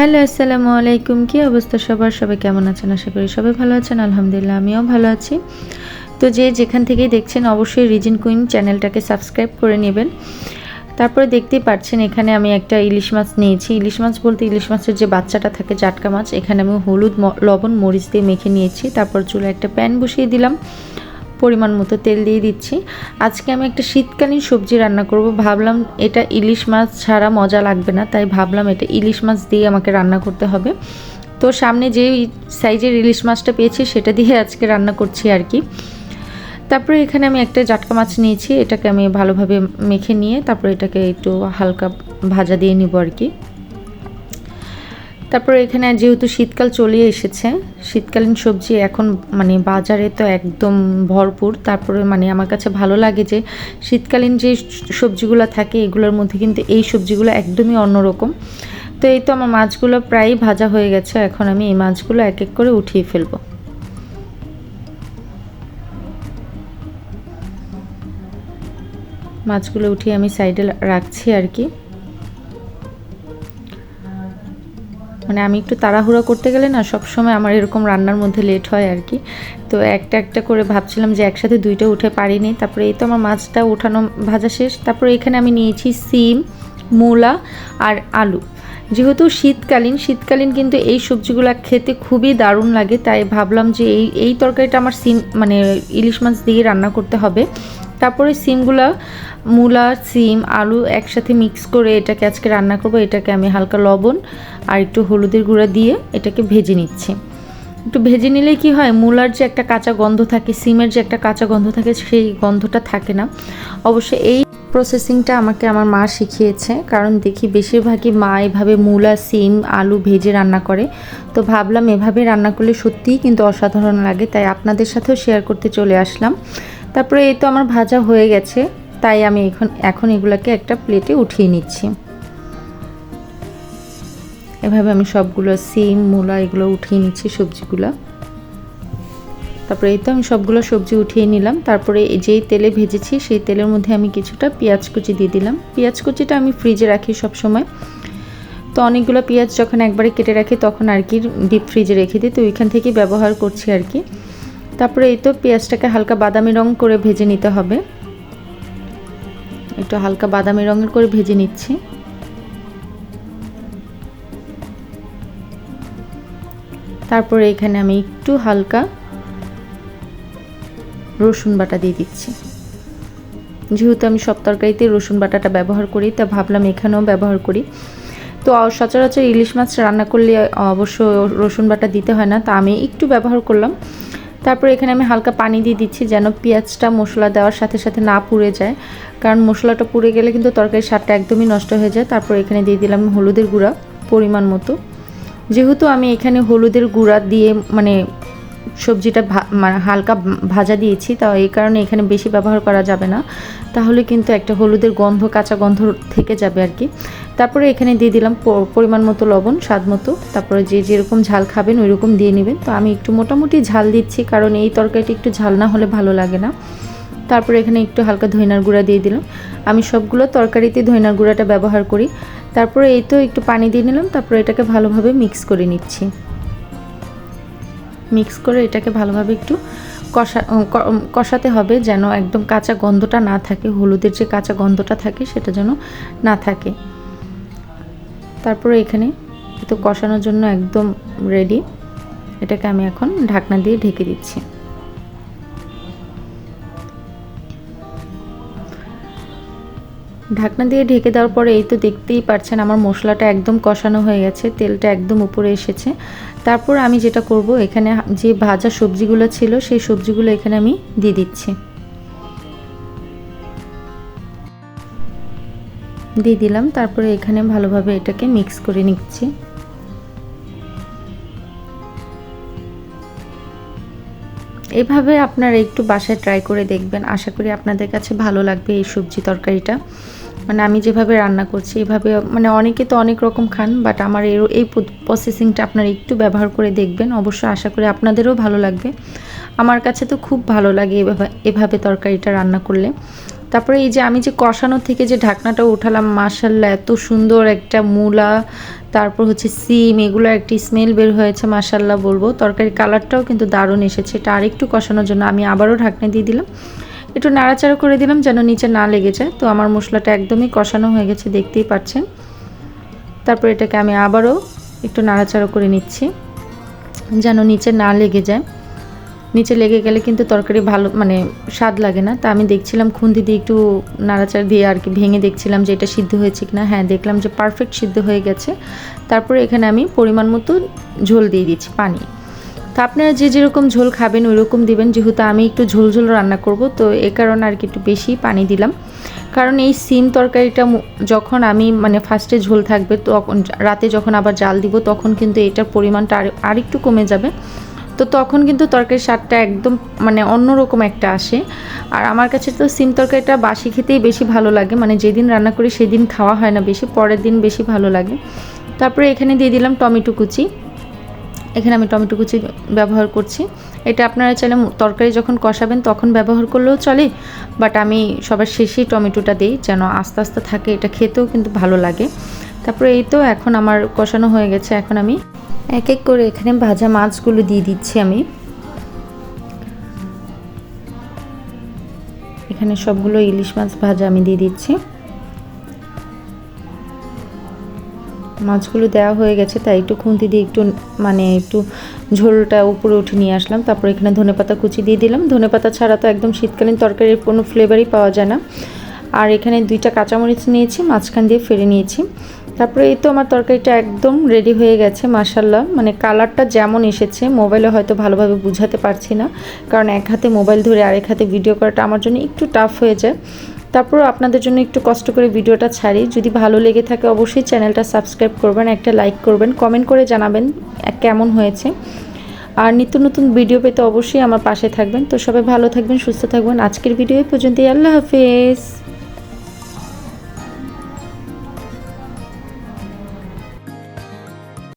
Hello, আসসালামু আলাইকুম। কী অবস্থা সবার? সবাই কেমন আছেন? আশা করি সবাই ভালো আছেন। আলহামদুলিল্লাহ, আমিও ভালো আছি। তো যে যেখান থেকেই দেখছেন, অবশ্যই রিজিন কুইন চ্যানেলটাকে সাবস্ক্রাইব করে নেবেন। তারপরে দেখতেই পাচ্ছেন, এখানে আমি একটা ইলিশ মাছ নিয়েছি। ইলিশ মাছ বলতে ইলিশ মাছের যে বাচ্চাটা থাকে, জাটকা মাছ, এখানে আমি হলুদ লবণ, মরিচ দিয়ে মেখে নিয়েছি। তারপর চুলে একটা প্যান বসিয়ে দিলাম। পরিমাণ মতো তেল দিয়ে দিচ্ছি। আজকে আমি একটা শীতকালীন সবজি রান্না করব। ভাবলাম এটা ইলিশ মাছ ছাড়া মজা লাগবে না, তাই ভাবলাম এটা ইলিশ মাছ দিয়ে আমাকে রান্না করতে হবে। তো সামনে যে সাইজের ইলিশ মাছটা পেয়েছি, সেটা দিয়ে আজকে রান্না করছি আর কি। তারপরে এখানে আমি একটা জাটকা মাছ নিয়েছি, এটাকে আমি ভালোভাবে মেখে নিয়ে তারপরে এটাকে একটু হালকা ভাজা দিয়ে নিব আর কি। তারপরে এখানে যেহেতু শীতকাল চলে এসেছে, শীতকালীন সবজি এখন মানে বাজারে তো একদম ভরপুর। তারপরে মানে আমার কাছে ভালো লাগে যে শীতকালীন যে সবজিগুলো থাকে, এগুলোর মধ্যে কিন্তু এই সবজিগুলো একদমই অন্যরকম। তো এই তো আমার মাছগুলো প্রায় ভাজা হয়ে গেছে, এখন আমি এই মাছগুলো এক এক করে উঠিয়ে ফেলব। মাছগুলো উঠিয়ে আমি সাইডে রাখছি আর কি। মানে আমি একটু তাড়াহুড়ো করতে গেলে না সব সময় আমার এরকম রান্নার মধ্যে লেট হয় আর কি। তো একটা একটা করে ভাবছিলাম যে একসাথে দুইটা উঠে পারিনি। তারপরে এই তো আমার মাছটা উঠানো ভাজা শেষ। তারপরে এখানে আমি নিয়েছি সিম, মূলা আর আলু। যেহেতু শীতকালীন শীতকালীন কিন্তু এই সবজিগুলো খেতে খুবই দারুণ লাগে। তাই ভাবলাম যে এই এই তরকারিটা আমার সিম মানে ইলিশ মাছ দিয়ে রান্না করতে হবে। তারপরে সিমগুলা, মূলা, সিম, আলু একসাথে মিক্স করে এটাকে আজকে রান্না করব। এটাকে আমি হালকা লবণ আর একটু হলুদের গুঁড়া দিয়ে এটাকে ভেজে নিচ্ছি। একটু ভেজে নিলে কি হয়, মূলার যে একটা কাঁচা গন্ধ থাকে, সিমের যে একটা কাঁচা গন্ধ থাকে, সেই গন্ধটা থাকে না। অবশ্য এই প্রসেসিংটা আমাকে আমার মা শিখিয়েছে, কারণ দেখি বেশিরভাগই মা এভাবে মূলা, সিম, আলু ভেজে রান্না করে। তো ভাবলাম এভাবে রান্না করলে সত্যিই কিন্তু অসাধারণ লাগে, তাই আপনাদের সাথেও শেয়ার করতে চলে আসলাম। তারপরে এই তো আমার ভাজা হয়ে গেছে, তাই আমি এখন এখন এগুলোকে একটা প্লেটে উঠিয়ে নিচ্ছি। এভাবে আমি সবগুলো সিম, মূলা এগুলো উঠিয়ে নিচ্ছি সবজিগুলো। তারপরে এই তো আমি সবগুলো সবজি উঠিয়ে নিলাম, তারপরে যেই তেলে ভেজেছি সেই তেলের মধ্যে আমি কিছুটা পেঁয়াজ কুচি দিয়ে দিলাম। পেঁয়াজ কুচিটা আমি ফ্রিজে রাখি সব সময় তো অনেকগুলো পেঁয়াজ যখন একবারে কেটে রাখি তখন আর কি ডিপ ফ্রিজে রেখে দিই, তো ওইখান থেকেই ব্যবহার করছি আর কি। তারপরে এই তো পেঁয়াজটাকে হালকা বাদামি রং করে ভেজে নিতে হবে। একটু হালকা বাদামি রঙের করে ভেজে নিচ্ছি। তারপরে এখানে আমি একটু হালকা রসুন বাটা দিয়ে দিচ্ছি। যেহেতু আমি সব তরকারিতে রসুন বাটাটা ব্যবহার করি, তা ভাবলাম এখানেও ব্যবহার করি। তো সচরাচর ইলিশ মাছ রান্না করলে অবশ্য রসুন বাটা দিতে হয় না, তা আমি একটু ব্যবহার করলাম। তারপর এখানে আমি হালকা পানি দিয়ে দিচ্ছি যেন পেঁয়াজটা মশলা দেওয়ার সাথে সাথে না পুড়ে যায়। কারণ মশলাটা পুড়ে গেলে কিন্তু তরকারির স্বাদটা একদমই নষ্ট হয়ে যায়। তারপর এখানে দিয়ে দিলাম হলুদের গুঁড়া পরিমাণ মতো। যেহেতু আমি এখানে হলুদের গুঁড়া দিয়ে মানে সবজিটা মানে হালকা ভাজা দিয়েছি, তা এই কারণে এখানে বেশি ব্যবহার করা যাবে না। তাহলে কিন্তু একটা হলুদের গন্ধ, কাঁচা গন্ধ থেকে যাবে আর কি। তারপরে এখানে দিয়ে দিলাম পরিমাণ মতো লবণ, স্বাদ মতো। তারপরে যে যেরকম ঝাল খাবেন ওই রকম দিয়ে নেবেন। তো আমি একটু মোটামুটি ঝাল দিচ্ছি, কারণ এই তরকারিটা একটু ঝাল না হলে ভালো লাগে না। তারপরে এখানে একটু হালকা ধইনার গুঁড়া দিয়ে দিলাম। আমি সবগুলো তরকারিতে ধইনার গুঁড়াটা ব্যবহার করি। তারপরে এই তো একটু পানি দিয়ে নিলাম, তারপরে এটাকে ভালোভাবে মিক্স করে নিচ্ছি। মিক্স করে এটাকে ভালোভাবে একটু কষা কষাতে হবে যেন একদম কাঁচা গন্ধটা না থাকে, হলুদের যে কাঁচা গন্ধটা থাকে সেটা যেন না থাকে। তারপরে এখানে তো কষানোর জন্য একদম রেডি এটাকে আমি এখন ঢাকনা দিয়ে ঢেকে দিচ্ছি। ঢাকনা দিয়ে ঢেকে দেওয়ার পরে এই তো দেখতেই পারছেন আমার মশলাটা একদম কষানো হয়ে গেছে, তেলটা একদম উপরে এসেছে। তারপর আমি যেটা করব, এখানে যে ভাজা সবজিগুলো ছিল, সেই সবজিগুলো এখানে আমি দিয়ে দিচ্ছি। দিয়ে দিলাম, তারপরে এখানে ভালোভাবে এটাকে মিক্স করে নিচ্ছি। এভাবে আপনারা একটু বাসায় ট্রাই করে দেখবেন, আশা করি আপনাদের কাছে ভালো লাগবে এই সবজি তরকারিটা। মানে আমি যেভাবে রান্না করছি, এভাবে মানে অনেকে তো অনেক রকম খান বাট আমার এর এই প্রসেসিংটা আপনারা একটু ব্যবহার করে দেখবেন, অবশ্য আশা করি আপনাদেরও ভালো লাগবে। আমার কাছে তো খুব ভালো লাগে এভাবে এভাবে তরকারিটা রান্না করলে। তারপরে এই যে আমি যে কষানো থেকে যে ঢাকনাটা উঠালাম মাসাল্লাহ এত সুন্দর একটা মূলা, তারপর হচ্ছে সিম এগুলো একটি স্মেল বের হয়েছে মাসাল্লাহ বলব। তরকারি কালারটাও কিন্তু দারুণ এসেছে, এটা আরেকটু কষানোর জন্য আমি আবারও ঢাকনা দিয়ে দিলাম। একটু নাড়াচাড়া করে দিলাম যেন নিচে না লেগে যায়। তো আমার মশলাটা একদমই কষানো হয়ে গেছে, দেখতেই পাচ্ছেন। তারপর এটাকে আমি আবারও একটু নাড়াচাড়া করে নিচ্ছি, যেন নিচে না লেগে যায়। নিচে লেগে গেলে কিন্তু তরকারি ভালো মানে স্বাদ লাগে না। তা আমি দেখছিলাম খুন্তি দিয়ে একটু নাড়াচাড়া দিয়ে আর কি ভেঙে দেখছিলাম যে এটা সিদ্ধ হয়েছে কিনা। হ্যাঁ দেখলাম যে পারফেক্ট সিদ্ধ হয়ে গেছে। তারপরে এখানে আমি পরিমাণ মতো ঝোল দিয়ে দিচ্ছি, পানি। তো আপনারা যে যেরকম ঝোল খাবেন ওই রকম দিবেন, যেহেতু আমি একটু ঝোল ঝোল রান্না করব, তো এ কারণে আর কি একটু বেশি পানি দিলাম। কারণ এই সিম তরকারিটা যখন আমি মানে ফার্স্টে ঝোল থাকবে, তখন রাতে যখন আবার জাল দিব, তখন কিন্তু এটার পরিমাণটা আর, আরেকটু কমে যাবে। তো তখন কিন্তু তরকারির স্বাদটা একদম মানে অন্যরকম একটা আসে। আর আমার কাছে তো সিম তরকারিটা বাসি খেতেই বেশি ভালো লাগে। মানে যেদিন রান্না করি সেদিন খাওয়া হয় না বেশি, পরের দিন বেশি ভালো লাগে। তারপরে এখানে দিয়ে দিলাম টমেটো কুচি। এখানে আমি টমেটো কুচি ব্যবহার করছি। এটা আপনারা চাইলে তরকারি যখন কষাবেন তখন ব্যবহার করলেও চলে, বাট আমি সবার শেষেই টমেটোটা দিই যেন আস্তে আস্তে থাকে। এটা খেতেও কিন্তু ভালো লাগে। তারপরে এই তো এখন আমার কষানো হয়ে গেছে। এখন আমি এক এক করে এখানে ভাজা মাছগুলো দিয়ে দিচ্ছি আমি। এখানে সবগুলো ইলিশ মাছ ভাজা আমি দিয়ে দিচ্ছি। মাছগুলো দেওয়া হয়ে গেছে, তাই একটু খুন্তি দিয়ে একটু মানে একটু ঝোলটা উপরে উঠে নিয়ে আসলাম। তারপর এখানে ধনেপাতা কুচি দিয়ে দিলাম। ধনেপাতা ছাড়া তো একদম শীতকালীন তরকারির কোনো ফ্লেভারই পাওয়া যায় না। আর এখানে দুইটা কাঁচামরিচ নিয়েছি, মাঝখান দিয়ে ফেলে নিয়েছি। তারপরে এই তো আমার তরকারিটা একদম রেডি হয়ে গেছে মাসাল্লাহ মানে কালারটা যেমন এসেছে মোবাইলে হয়তো ভালোভাবে বুঝাতে পারছি না। কারণ এক হাতে মোবাইল ধরে আরেক হাতে ভিডিও করাটা আমার জন্য একটু টাফ হয়ে যায়। তারপর আপনাদের জন্য একটু কষ্ট করে ভিডিওটা ছাড়ি। যদি ভালো লেগে থাকে অবশ্যই চ্যানেলটা সাবস্ক্রাইব করবেন, একটা লাইক করবেন কমেন্ট করে জানাবেন কেমন হয়েছে। আর নিত্য নতুন ভিডিও পেতে অবশ্যই আমার পাশে থাকবেন। তো সবাই ভালো থাকবেন, সুস্থ থাকবেন। আজকের ভিডিও পর্যন্তই। আল্লাহ হাফেজ।